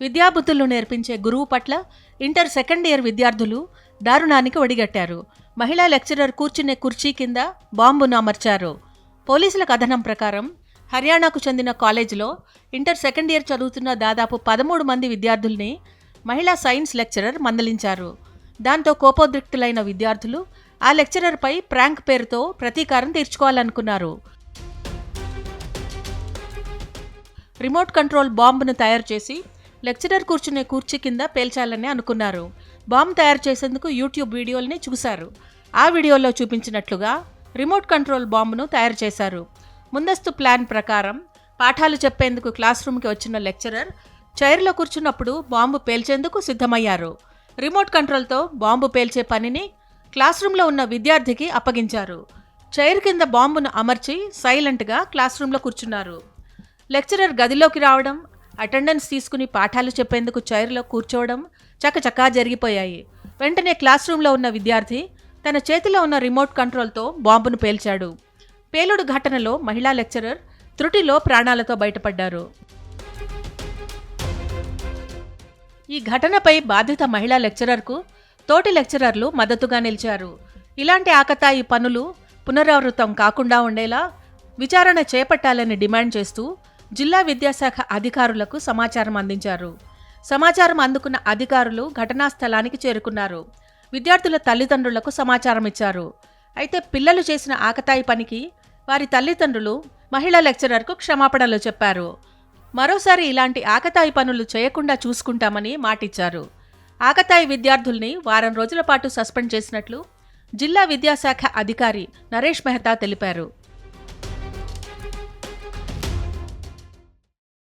విద్యాబుద్ధులు నేర్పించే గురువు పట్ల ఇంటర్ సెకండ్ ఇయర్ విద్యార్థులు దారుణానికి ఒడిగట్టారు. మహిళా లెక్చరర్ కూర్చునే కుర్చీ కింద బాంబును అమర్చారు పోలీసుల కథనం ప్రకారం హర్యానాకు చెందిన కాలేజీలో ఇంటర్ సెకండ్ ఇయర్ చదువుతున్న దాదాపు పదమూడు మంది విద్యార్థుల్ని మహిళా సైన్స్ లెక్చరర్ మందలించారు. దాంతో కోపోద్రిక్తులైన విద్యార్థులు ఆ లెక్చరర్పై ప్రాంక్ పేరుతో ప్రతీకారం తీర్చుకోవాలనుకున్నారు. రిమోట్ కంట్రోల్ బాంబును తయారు చేసి లెక్చరర్ కూర్చునే కుర్చీ కింద పేల్చాలని అనుకున్నారు. బాంబు తయారు చేసేందుకు యూట్యూబ్ వీడియోల్ని చూశారు. ఆ వీడియోలో చూపించినట్లుగా రిమోట్ కంట్రోల్ బాంబును తయారు చేశారు. ముందస్తు ప్లాన్ ప్రకారం పాఠాలు చెప్పేందుకు క్లాస్ రూమ్కి వచ్చిన లెక్చరర్ చైర్లో కూర్చున్నప్పుడు బాంబు పేల్చేందుకు సిద్ధమయ్యారు. రిమోట్ కంట్రోల్తో బాంబు పేల్చే పనిని క్లాస్ రూమ్లో ఉన్న విద్యార్థికి అప్పగించారు. చైర్ కింద బాంబును అమర్చి సైలెంట్గా క్లాస్ రూమ్లో కూర్చున్నారు. లెక్చరర్ గదిలోకి రావడం అటెండెన్స్ తీసుకుని పాఠాలు చెప్పేందుకు చైర్లో కూర్చోవడం చకచకా జరిగిపోయాయి. వెంటనే క్లాస్ రూమ్లో ఉన్న విద్యార్థి తన చేతిలో ఉన్న రిమోట్ కంట్రోల్తో బాంబును పేల్చాడు. పేలుడు ఘటనలో మహిళా లెక్చరర్ త్రుటిలో ప్రాణాలతో బయటపడ్డారు. ఈ ఘటనపై బాధిత మహిళా లెక్చరర్కు తోటి లెక్చరర్లు మద్దతుగా నిలిచారు. ఇలాంటి ఆకతాయి పనులు పునరావృతం కాకుండా ఉండేలా విచారణ చేపట్టాలని డిమాండ్ చేస్తూ జిల్లా విద్యాశాఖ అధికారులకు సమాచారం అందించారు. సమాచారం అందుకున్న అధికారులు ఘటనా స్థలానికి చేరుకున్నారు. విద్యార్థుల తల్లిదండ్రులకు సమాచారం ఇచ్చారు. అయితే పిల్లలు చేసిన ఆకతాయి పనికి వారి తల్లిదండ్రులు మహిళా లెక్చరర్కు క్షమాపణలు చెప్పారు. మరోసారి ఇలాంటి ఆకతాయి పనులు చేయకుండా చూసుకుంటామని మాటిచ్చారు. ఆకతాయి విద్యార్థుల్ని వారం రోజుల పాటు సస్పెండ్ చేసినట్లు జిల్లా విద్యాశాఖ అధికారి నరేష్ మెహతా తెలిపారు.